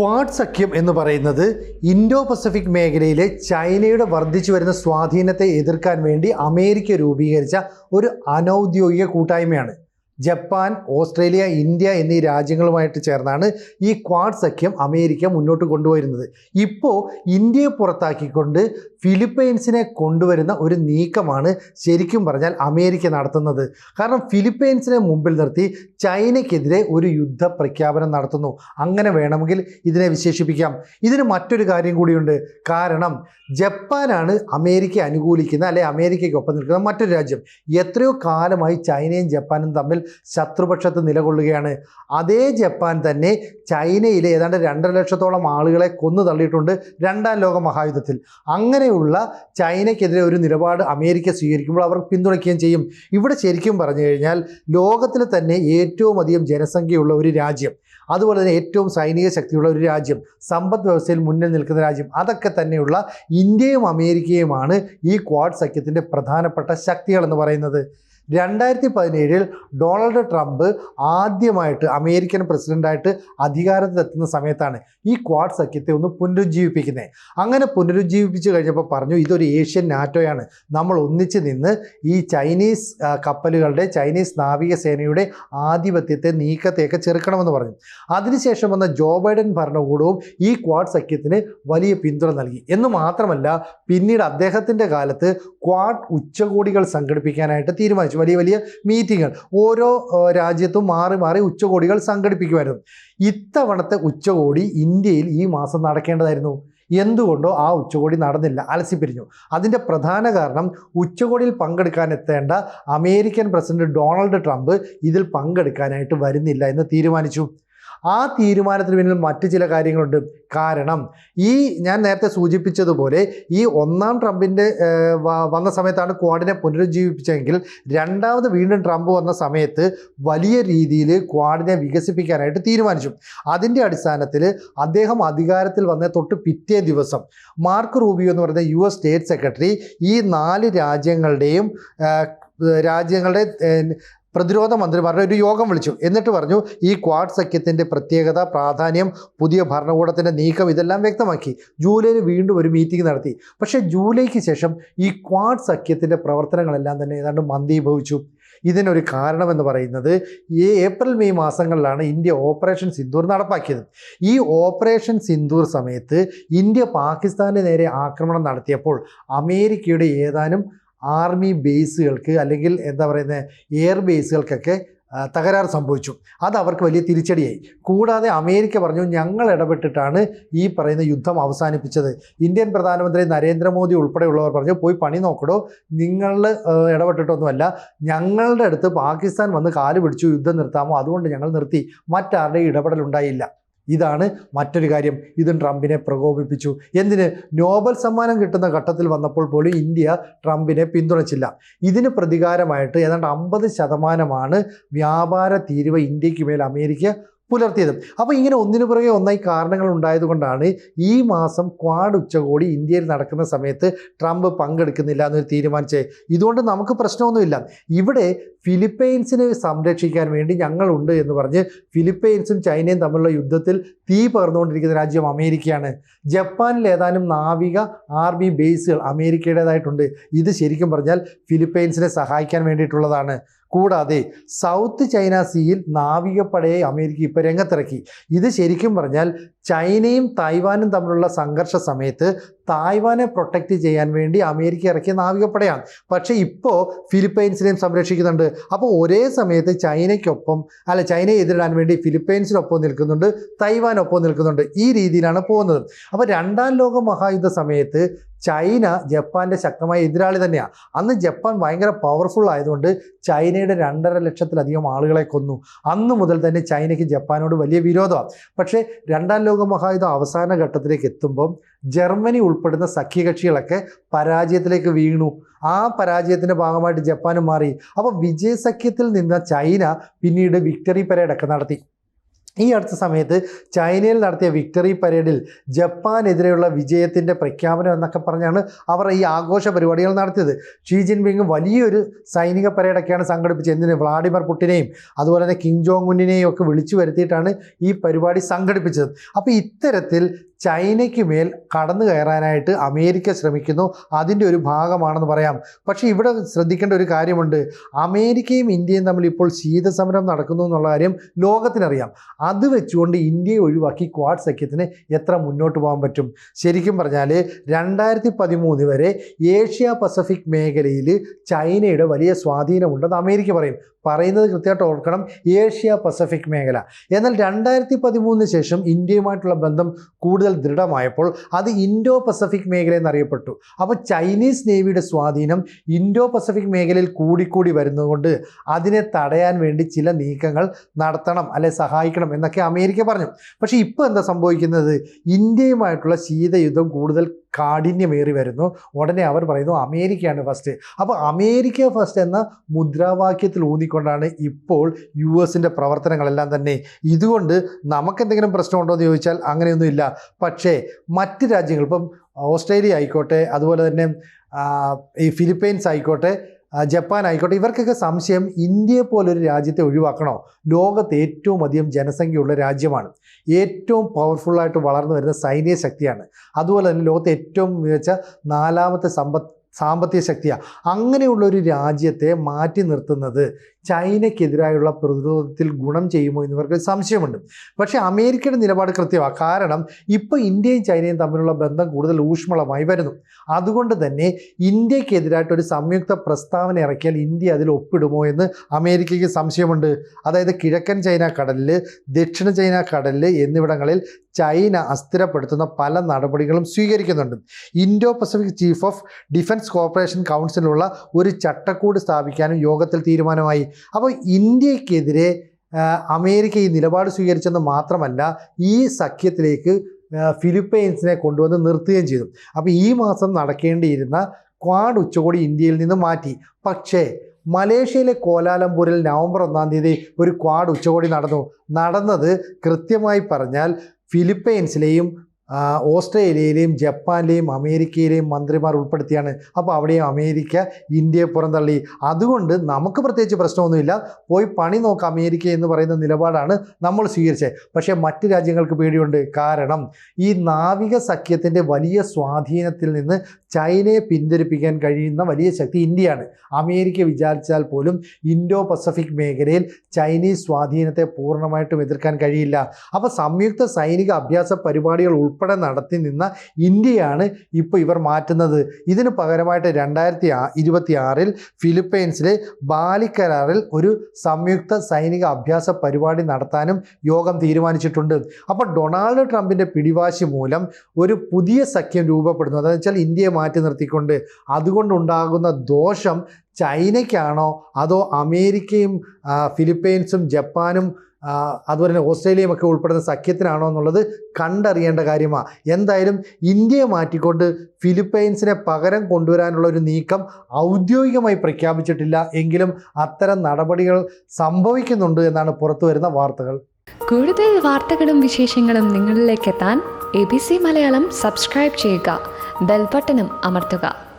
Quad സഖ്യം എന്ന് പറയുന്നത് ഇൻഡോ പസഫിക് മേഖലയിലെ ചൈനയുടെ വർദ്ധിച്ചു വരുന്ന സ്വാധീനത്തെ എതിർക്കാൻ വേണ്ടി അമേരിക്ക രൂപീകരിച്ച ഒരു അനൗദ്യോഗിക കൂട്ടായ്മയാണ്. ജപ്പാൻ ഓസ്ട്രേലിയ ഇന്ത്യ എന്നീ രാജ്യങ്ങളുമായിട്ട് ചേർന്നാണ് ഈ ക്വാഡ് സഖ്യം അമേരിക്ക മുന്നോട്ട് കൊണ്ടുവരുന്നത്. ഇപ്പോൾ ഇന്ത്യയെ പുറത്താക്കിക്കൊണ്ട് ഫിലിപ്പൈൻസിനെ കൊണ്ടുവരുന്ന ഒരു നീക്കമാണ് ശരിക്കും പറഞ്ഞാൽ അമേരിക്ക നടത്തുന്നത്. കാരണം ഫിലിപ്പൈൻസിനെ മുമ്പിൽ നിർത്തി ചൈനയ്ക്കെതിരെ ഒരു യുദ്ധ പ്രഖ്യാപനം നടത്തുന്നു. അങ്ങനെ വേണമെങ്കിൽ ഇതിനെ വിശേഷിപ്പിക്കാം. ഇതിന് മറ്റൊരു കാര്യം കൂടിയുണ്ട്. കാരണം ജപ്പാനാണ് അമേരിക്ക അനുകൂലിക്കുന്ന അല്ലെ അമേരിക്കയ്ക്കൊപ്പം നിൽക്കുന്ന മറ്റൊരു രാജ്യം. എത്രയോ കാലമായി ചൈനയും ജപ്പാനും തമ്മിൽ ശത്രുപക്ഷത്ത് നിലകൊള്ളുകയാണ്. അതേ ജപ്പാൻ തന്നെ ചൈനയിലെ ഏതാണ്ട് രണ്ടര ലക്ഷത്തോളം ആളുകളെ കൊന്നു തള്ളിയിട്ടുണ്ട് രണ്ടാം ലോക മഹായുദ്ധത്തിൽ. അങ്ങനെയുള്ള ചൈനയ്ക്കെതിരെ ഒരു നിലപാട് അമേരിക്ക സ്വീകരിക്കുമ്പോൾ അവർ പിന്തുണയ്ക്കുകയും ചെയ്യും. ഇവിടെ ശരിക്കും പറഞ്ഞു കഴിഞ്ഞാൽ ലോകത്തിൽ തന്നെ ഏറ്റവും അധികം ജനസംഖ്യയുള്ള ഒരു രാജ്യം അതുപോലെ തന്നെ ഏറ്റവും സൈനിക ശക്തിയുള്ള ഒരു രാജ്യം സമ്പദ് വ്യവസ്ഥയിൽ മുന്നിൽ നിൽക്കുന്ന രാജ്യം അതൊക്കെ തന്നെയുള്ള ഇന്ത്യയും അമേരിക്കയുമാണ് ഈ ക്വാഡ് സഖ്യത്തിന്റെ പ്രധാനപ്പെട്ട ശക്തികളെന്ന് പറയുന്നത്. രണ്ടായിരത്തി പതിനേഴിൽ ഡൊണാൾഡ് ട്രംപ് ആദ്യമായിട്ട് അമേരിക്കൻ പ്രസിഡന്റായിട്ട് അധികാരത്തിലെത്തുന്ന സമയത്താണ് ഈ ക്വാഡ് സഖ്യത്തെ ഒന്ന് പുനരുജ്ജീവിപ്പിക്കുന്നത് അങ്ങനെ പുനരുജ്ജീവിപ്പിച്ച് കഴിഞ്ഞപ്പോൾ പറഞ്ഞു ഇതൊരു ഏഷ്യൻ നാറ്റോയാണ്. നമ്മൾ ഒന്നിച്ച് നിന്ന് ഈ ചൈനീസ് കപ്പലുകളുടെ ചൈനീസ് നാവികസേനയുടെ ആധിപത്യത്തെ നീക്കത്തെയൊക്കെ ചെറുക്കണമെന്ന് പറഞ്ഞു. അതിനുശേഷം വന്ന ജോ ബൈഡൻ ഭരണകൂടവും ഈ ക്വാഡ് സഖ്യത്തിന് വലിയ പിന്തുണ നൽകി. എന്ന് മാത്രമല്ല പിന്നീട് അദ്ദേഹത്തിന്റെ കാലത്ത് ക്വാഡ് ഉച്ചകോടികൾ സംഘടിപ്പിക്കാനായിട്ട് തീരുമാനിച്ചു. വലിയ വലിയ മീറ്റിങ്ങുകൾ. ഓരോ രാജ്യത്തും മാറി മാറി ഉച്ചകോടികൾ സംഘടിപ്പിക്കുമായിരുന്നു. ഇത്തവണത്തെ ഉച്ചകോടി ഇന്ത്യയിൽ ഈ മാസം നടക്കേണ്ടതായിരുന്നു. എന്തുകൊണ്ടോ ആ ഉച്ചകോടി നടന്നില്ല. അലസിപ്പിരിഞ്ഞു. അതിന്റെ പ്രധാന കാരണം ഉച്ചകോടിയിൽ പങ്കെടുക്കാൻ എത്തേണ്ട അമേരിക്കൻ പ്രസിഡന്റ് ഡൊണാൾഡ് ട്രംപ് ഇതിൽ പങ്കെടുക്കാനായിട്ട് വരുന്നില്ല എന്ന് തീരുമാനിച്ചു. ആ തീരുമാനത്തിന് പിന്നിൽ മറ്റ് ചില കാര്യങ്ങളുണ്ട്. കാരണം ഈ ഞാൻ നേരത്തെ സൂചിപ്പിച്ചതുപോലെ ഈ ഒന്നാം ട്രംപിന്റെ വന്ന സമയത്താണ് ക്വാഡിനെ പുനരുജ്ജീവിപ്പിച്ചെങ്കിൽ രണ്ടാമത് വീണ്ടും ട്രംപ് വന്ന സമയത്ത് വലിയ രീതിയിൽ ക്വാഡിനെ വികസിപ്പിക്കാനായിട്ട് തീരുമാനിച്ചു. അതിന്റെ അടിസ്ഥാനത്തിൽ അദ്ദേഹം അധികാരത്തിൽ വന്ന തൊട്ട് പിറ്റേ ദിവസം മാർക്ക് റൂബിയോ എന്ന് പറയുന്ന യു എസ് സ്റ്റേറ്റ് സെക്രട്ടറി ഈ നാല് രാജ്യങ്ങളുടെയും രാജ്യങ്ങളുടെ പ്രതിരോധ മന്ത്രിമാരുടെ ഒരു യോഗം വിളിച്ചു. എന്നിട്ട് പറഞ്ഞു ഈ ക്വാഡ് സഖ്യത്തിന്റെ പ്രത്യേകത പ്രാധാന്യം പുതിയ ഭരണകൂടത്തിന്റെ നീക്കം ഇതെല്ലാം വ്യക്തമാക്കി. ജൂലൈയിൽ വീണ്ടും ഒരു മീറ്റിംഗ് നടത്തി. പക്ഷേ ജൂലൈക്ക് ശേഷം ഈ ക്വാഡ് സഖ്യത്തിന്റെ പ്രവർത്തനങ്ങളെല്ലാം തന്നെ ഏതാണ്ട് മന്ദീഭവിച്ചു. ഇതിനൊരു കാരണമെന്ന് പറയുന്നത് ഈ ഏപ്രിൽ മെയ് മാസങ്ങളിലാണ് ഇന്ത്യ ഓപ്പറേഷൻ സിന്ദൂർ നടപ്പാക്കിയത്. ഈ ഓപ്പറേഷൻ സിന്ദൂർ സമയത്ത് ഇന്ത്യ പാകിസ്ഥാന് നേരെ ആക്രമണം നടത്തിയപ്പോൾ അമേരിക്കയുടെ ഏതാനും ആർമി ബേസുകൾക്ക് അല്ലെങ്കിൽ എന്താ പറയുന്നത് എയർ ബേസുകൾക്കൊക്കെ തകരാറ് സംഭവിച്ചു. അത് അവർക്ക് വലിയ തിരിച്ചടിയായി. കൂടാതെ അമേരിക്ക പറഞ്ഞു ഞങ്ങൾ ഇടപെട്ടിട്ടാണ് ഈ പറയുന്ന യുദ്ധം അവസാനിപ്പിച്ചത്. ഇന്ത്യൻ പ്രധാനമന്ത്രി നരേന്ദ്രമോദി ഉൾപ്പെടെയുള്ളവർ പറഞ്ഞു പോയി പണി നോക്കടോ. നിങ്ങൾ ഇടപെട്ടിട്ടൊന്നുമല്ല. ഞങ്ങളുടെ അടുത്ത് പാകിസ്ഥാൻ വന്ന് കാൽ പിടിച്ചു യുദ്ധം നിർത്താമോ? അതുകൊണ്ട് ഞങ്ങൾ നിർത്തി. മറ്റാരുടെയും ഇടപെടലുണ്ടായില്ല. ഇതാണ് മറ്റൊരു കാര്യം. ഇതും ട്രംപിനെ പ്രകോപിപ്പിച്ചു. എന്തിന്? നോബൽ സമ്മാനം കിട്ടുന്ന ഘട്ടത്തിൽ വന്നപ്പോൾ പോലും ഇന്ത്യ ട്രംപിനെ പിന്തുണച്ചില്ല. ഇതിന് പ്രതികാരമായിട്ട് ഏതാണ്ട് അമ്പത് ശതമാനമാണ് വ്യാപാര തീരുവ ഇന്ത്യയ്ക്ക് മേൽ അമേരിക്ക പുലർത്തിയത്. അപ്പോൾ ഇങ്ങനെ ഒന്നിനു പുറകെ ഒന്നായി കാരണങ്ങൾ ഉണ്ടായതുകൊണ്ടാണ് ഈ മാസം ക്വാഡ് ഉച്ചകോടി ഇന്ത്യയിൽ നടക്കുന്ന സമയത്ത് ട്രംപ് പങ്കെടുക്കുന്നില്ല എന്നൊരു തീരുമാനിച്ചേ. ഇതുകൊണ്ട് നമുക്ക് പ്രശ്നമൊന്നുമില്ല. ഇവിടെ ഫിലിപ്പൈൻസിനെ സംരക്ഷിക്കാൻ വേണ്ടി ഞങ്ങളുണ്ട് എന്ന് പറഞ്ഞ് ഫിലിപ്പൈൻസും ചൈനയും തമ്മിലുള്ള യുദ്ധത്തിൽ തീ പകർന്നുകൊണ്ടിരിക്കുന്ന രാജ്യം അമേരിക്കയാണ്. ജപ്പാനിൽ ഏതാനും നാവിക ആർമി ബേസുകൾ അമേരിക്കയുടേതായിട്ടുണ്ട്. ഇത് ശരിക്കും പറഞ്ഞാൽ ഫിലിപ്പൈൻസിനെ സഹായിക്കാൻ വേണ്ടിയിട്ടുള്ളതാണ്. കൂടാതെ സൗത്ത് ചൈന സീയിൽ നാവികപ്പടയെ അമേരിക്ക ഇപ്പോൾ രംഗത്തിറക്കി. ഇത് ശരിക്കും പറഞ്ഞാൽ ചൈനയും തായ്വാനും തമ്മിലുള്ള സംഘർഷ സമയത്ത് തായ്വാനെ പ്രൊട്ടക്റ്റ് ചെയ്യാൻ വേണ്ടി അമേരിക്ക ഇറക്കിയ നാവികപ്പടയാണ്. പക്ഷേ ഇപ്പോൾ ഫിലിപ്പൈൻസിനെയും സംരക്ഷിക്കുന്നുണ്ട്. അപ്പോൾ ഒരേ സമയത്ത് ചൈനയ്ക്കൊപ്പം അല്ല ചൈനയെ എതിരിടാൻ വേണ്ടി ഫിലിപ്പൈൻസിനൊപ്പം നിൽക്കുന്നുണ്ട് തൈവാനൊപ്പം നിൽക്കുന്നുണ്ട് ഈ രീതിയിലാണ് പോകുന്നത്. അപ്പോൾ രണ്ടാം ലോക മഹായുദ്ധ സമയത്ത് ചൈന ജപ്പാന്റെ ശക്തമായ എതിരാളി തന്നെയാണ് അന്ന് ജപ്പാൻ ഭയങ്കര പവർഫുൾ ആയതുകൊണ്ട് ചൈനയുടെ രണ്ടര ലക്ഷത്തിലധികം ആളുകളെ കൊന്നു. അന്ന് മുതൽ തന്നെ ചൈനയ്ക്ക് ജപ്പാനോട് വലിയ വിരോധമാണ് പക്ഷേ രണ്ടാം ലോക മഹായുദ്ധം അവസാന ഘട്ടത്തിലേക്ക് എത്തുമ്പം ജർമ്മനി ഉൾപ്പെടുന്ന സഖ്യകക്ഷികളൊക്കെ പരാജയത്തിലേക്ക് വീണു. ആ പരാജയത്തിന്റെ ഭാഗമായിട്ട് ജപ്പാനും മാറി. അപ്പോൾ വിജയസഖ്യത്തിൽ നിന്ന ചൈന പിന്നീട് വിക്ടറി പരേഡൊക്കെ നടത്തി. ഈ അടുത്ത സമയത്ത് ചൈനയിൽ നടത്തിയ വിക്ടറി പരേഡിൽ ജപ്പാനെതിരെയുള്ള വിജയത്തിന്റെ പ്രഖ്യാപനം എന്നൊക്കെ പറഞ്ഞാണ് അവർ ഈ ആഘോഷ പരിപാടികൾ നടത്തിയത്. ഷീ ജിൻപിങ് വലിയൊരു സൈനിക പരേഡൊക്കെയാണ് സംഘടിപ്പിച്ചത്. എന്തിന്? വ്ളാഡിമിർ പുട്ടിനെയും അതുപോലെ തന്നെ കിങ് ജോങ് ഉന്നിനെയും ഒക്കെ വിളിച്ചു വരുത്തിയിട്ടാണ് ഈ പരിപാടി സംഘടിപ്പിച്ചത്. അപ്പോൾ ഇത്തരത്തിൽ ചൈനയ്ക്ക് മേൽ കടന്നു കയറാനായിട്ട് അമേരിക്ക ശ്രമിക്കുന്നു. അതിന്റെ ഒരു ഭാഗമാണെന്ന് പറയാം. പക്ഷേ ഇവിടെ ശ്രദ്ധിക്കേണ്ട ഒരു കാര്യമുണ്ട്. അമേരിക്കയും ഇന്ത്യയും തമ്മിൽ ഇപ്പോൾ ശീതസമരം നടക്കുന്നു എന്നുള്ള കാര്യം ലോകത്തിനറിയാം. അത് വെച്ചുകൊണ്ട് ഇന്ത്യയെ ഒഴിവാക്കി ക്വാഡ് സഖ്യത്തിന് എത്ര മുന്നോട്ട് പോകാൻ പറ്റും? ശരിക്കും പറഞ്ഞാൽ രണ്ടായിരത്തി പതിമൂന്ന് വരെ ഏഷ്യ പസഫിക് മേഖലയിൽ ചൈനയുടെ വലിയ സ്വാധീനമുണ്ടെന്ന് അമേരിക്ക പറയും. പറയുന്നത് കൃത്യമായിട്ട് ഓർക്കണം. ഏഷ്യ പസഫിക് മേഖല. എന്നാൽ രണ്ടായിരത്തി പതിമൂന്നിന് ശേഷം ഇന്ത്യയുമായിട്ടുള്ള ബന്ധം കൂടുതൽ ദൃഢമായപ്പോൾ അത് ഇൻഡോ പസഫിക് മേഖല എന്നറിയപ്പെട്ടു. അപ്പോൾ ചൈനീസ് നേവിയുടെ സ്വാധീനം ഇൻഡോ പസഫിക് മേഖലയിൽ കൂടിക്കൂടി വരുന്നതുകൊണ്ട് അതിനെ തടയാൻ വേണ്ടി ചില നീക്കങ്ങൾ നടത്തണം അല്ലെ സഹായിക്കണം എന്നൊക്കെ അമേരിക്ക പറഞ്ഞു. പക്ഷേ ഇപ്പോൾ എന്താ സംഭവിക്കുന്നത്? ഇന്ത്യയുമായിട്ടുള്ള ശീതയുദ്ധം കൂടുതൽ കാഠിന്യമേറി വരുന്നു. ഉടനെ അവർ പറയുന്നു അമേരിക്കയാണ് ഫസ്റ്റ് അപ്പോൾ അമേരിക്ക ഫസ്റ്റ് എന്ന മുദ്രാവാക്യത്തിൽ ഊന്നിക്കൊണ്ടാണ് ഇപ്പോൾ യു എസിന്റെ പ്രവർത്തനങ്ങളെല്ലാം തന്നെ. ഇതുകൊണ്ട് നമുക്കെന്തെങ്കിലും പ്രശ്നമുണ്ടോ എന്ന് ചോദിച്ചാൽ അങ്ങനെയൊന്നുമില്ല. പക്ഷേ മറ്റ് രാജ്യങ്ങൾ ഇപ്പം ഓസ്ട്രേലിയ ആയിക്കോട്ടെ അതുപോലെ തന്നെ ഈ ഫിലിപ്പൈൻസ് ആയിക്കോട്ടെ ജപ്പാൻ ആയിക്കോട്ടെ. ഇവർക്കൊക്കെ സംശയം ഇന്ത്യയെ പോലൊരു രാജ്യത്തെ ഒഴിവാക്കണോ? ലോകത്ത് ഏറ്റവും അധികം ജനസംഖ്യയുള്ള രാജ്യമാണ്. ഏറ്റവും പവർഫുള്ളായിട്ട് വളർന്നു വരുന്ന സൈനിക ശക്തിയാണ്. അതുപോലെ തന്നെ ലോകത്തെ ഏറ്റവും മികച്ച നാലാമത്തെ സമ്പത്ത് സാമ്പത്തിക ശക്തിയാണ് അങ്ങനെയുള്ള ഒരു രാജ്യത്തെ മാറ്റി നിർത്തുന്നത് ചൈനയ്ക്കെതിരായുള്ള പ്രതിരോധത്തിൽ ഗുണം ചെയ്യുമോ എന്നിവർക്ക് സംശയമുണ്ട്. പക്ഷേ അമേരിക്കയുടെ നിലപാട് കൃത്യമാണ് കാരണം ഇപ്പോൾ ഇന്ത്യയും ചൈനയും തമ്മിലുള്ള ബന്ധം കൂടുതൽ ഊഷ്മളമായി വരുന്നു. അതുകൊണ്ട് തന്നെ ഇന്ത്യക്കെതിരായിട്ട് ഒരു സംയുക്ത പ്രസ്താവന ഇറക്കിയാൽ ഇന്ത്യ അതിൽ ഒപ്പിടുമോ എന്ന് അമേരിക്കയ്ക്ക് സംശയമുണ്ട്. അതായത് കിഴക്കൻ ചൈന കടലിൽ ദക്ഷിണ ചൈന കടലിൽ എന്നിവിടങ്ങളിൽ ചൈന അസ്ഥിരപ്പെടുത്തുന്ന പല നടപടികളും സ്വീകരിക്കുന്നുണ്ട്. Indo Pacific chief of defence corporation കൗൺസിലുള്ള ഒരു ചട്ടക്കൂട് സ്ഥാപിക്കാനും യോഗത്തിൽ തീരുമാനമായി. അപ്പോൾ ഇന്ത്യക്കെതിരെ അമേരിക്ക ഈ നിലപാട് സ്വീകരിച്ചെന്ന് മാത്രമല്ല ഈ സഖ്യത്തിലേക്ക് ഫിലിപ്പൈൻസിനെ കൊണ്ടുവന്ന് നിർത്തുകയും ചെയ്തു. അപ്പോൾ ഈ മാസം നടക്കേണ്ടിയിരുന്ന ക്വാഡ് ഉച്ചകോടി ഇന്ത്യയിൽ നിന്ന് മാറ്റി. പക്ഷേ മലേഷ്യയിലെ കോലാലംപൂരിൽ നവംബർ ഒന്നാം തീയതി ഒരു ക്വാഡ് ഉച്ചകോടി നടന്നു. നടന്നത് കൃത്യമായി പറഞ്ഞാൽ ഫിലിപ്പൈൻസിലെയും ഓസ്ട്രേലിയയിലെയും ജപ്പാനിലെയും അമേരിക്കയിലെയും മന്ത്രിമാർ ഉൾപ്പെടുത്തിയാണ്. അപ്പോൾ അവിടെയും അമേരിക്ക ഇന്ത്യയെ പുറന്തള്ളി. അതുകൊണ്ട് നമുക്ക് പ്രത്യേകിച്ച് പ്രശ്നമൊന്നുമില്ല. പോയി പണി നോക്കാം അമേരിക്ക എന്ന് പറയുന്ന നിലപാടാണ് നമ്മൾ സ്വീകരിച്ചത്. പക്ഷേ മറ്റ് രാജ്യങ്ങൾക്ക് പേടിയുണ്ട്. കാരണം ഈ നാവിക സഖ്യത്തിന്റെ വലിയ സ്വാധീനത്തിൽ നിന്ന് ചൈനയെ പിന്തിരിപ്പിക്കാൻ കഴിയുന്ന വലിയ ശക്തി ഇന്ത്യയാണ്. അമേരിക്ക വിചാരിച്ചാൽ പോലും ഇൻഡോ പസഫിക് മേഖലയിൽ ചൈനീസ് സ്വാധീനത്തെ പൂർണമായിട്ടും എതിർക്കാൻ കഴിയില്ല. അപ്പോൾ സംയുക്ത സൈനിക അഭ്യാസ പരിപാടികൾ ഉൾപ്പെടെ നടത്തി നിന്ന ഇന്ത്യയാണ് ഇപ്പോൾ ഇവർ മാറ്റുന്നത്. ഇതിന് പകരമായിട്ട് രണ്ടായിരത്തി ഇരുപത്തി ആറിൽ ഫിലിപ്പൈൻസിലെ ബാലിക്കരാറിൽ ഒരു സംയുക്ത സൈനിക അഭ്യാസ പരിപാടി നടത്താനും യോഗം തീരുമാനിച്ചിട്ടുണ്ട്. അപ്പോൾ ഡൊണാൾഡ് ട്രംപിന്റെ പിടിവാശി മൂലം ഒരു പുതിയ സഖ്യം രൂപപ്പെടുന്നു. അതെന്ന് വെച്ചാൽ ഇന്ത്യയെ മാറ്റി നിർത്തിക്കൊണ്ട് അതുകൊണ്ടുണ്ടാകുന്ന ദോഷം ചൈനയ്ക്കാണോ? അതോ അമേരിക്കയും ഫിലിപ്പൈൻസും ജപ്പാനും അതുപോലെ തന്നെ ഓസ്ട്രേലിയയും ഒക്കെ ഉൾപ്പെടുന്ന സഖ്യത്തിനാണോ എന്നുള്ളത് കണ്ടറിയേണ്ട കാര്യമാണ് എന്തായാലും ഇന്ത്യയെ മാറ്റിക്കൊണ്ട് ഫിലിപ്പൈൻസിനെ പകരം കൊണ്ടുവരാനുള്ള ഒരു നീക്കം ഔദ്യോഗികമായി പ്രഖ്യാപിച്ചിട്ടില്ല എങ്കിലും അത്തരം നടപടികൾ സംഭവിക്കുന്നുണ്ട് എന്നാണ് പുറത്തു വരുന്ന വാർത്തകൾ. കൂടുതൽ വാർത്തകളും വിശേഷങ്ങളും നിങ്ങളിലേക്ക് എത്താൻ A B C Malayalam subscribe ചെയ്യുക. ബെൽബട്ടനും അമർത്തുക.